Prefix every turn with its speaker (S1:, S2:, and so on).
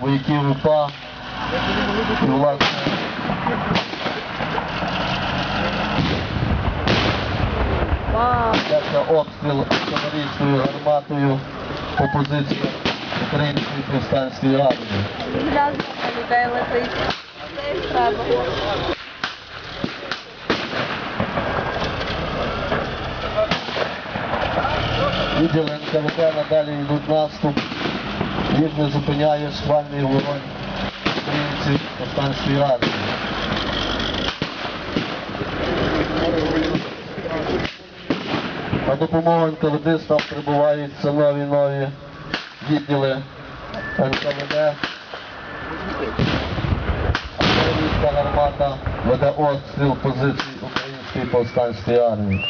S1: вояків УПА. І, власне, Йдеться обстріл артилерійською гарматою по позиціях Української повстанської армії.
S2: Земля людей летить. Це.
S1: Відділи НКВД надалі йдуть наступ. Їх не зупиняє шквальний вогонь українців повстанської армії. На допомогу НКВД прибувають все нові нові відділи НКВД. Артилерійська гармата веде обстріл позицій української повстанської армії.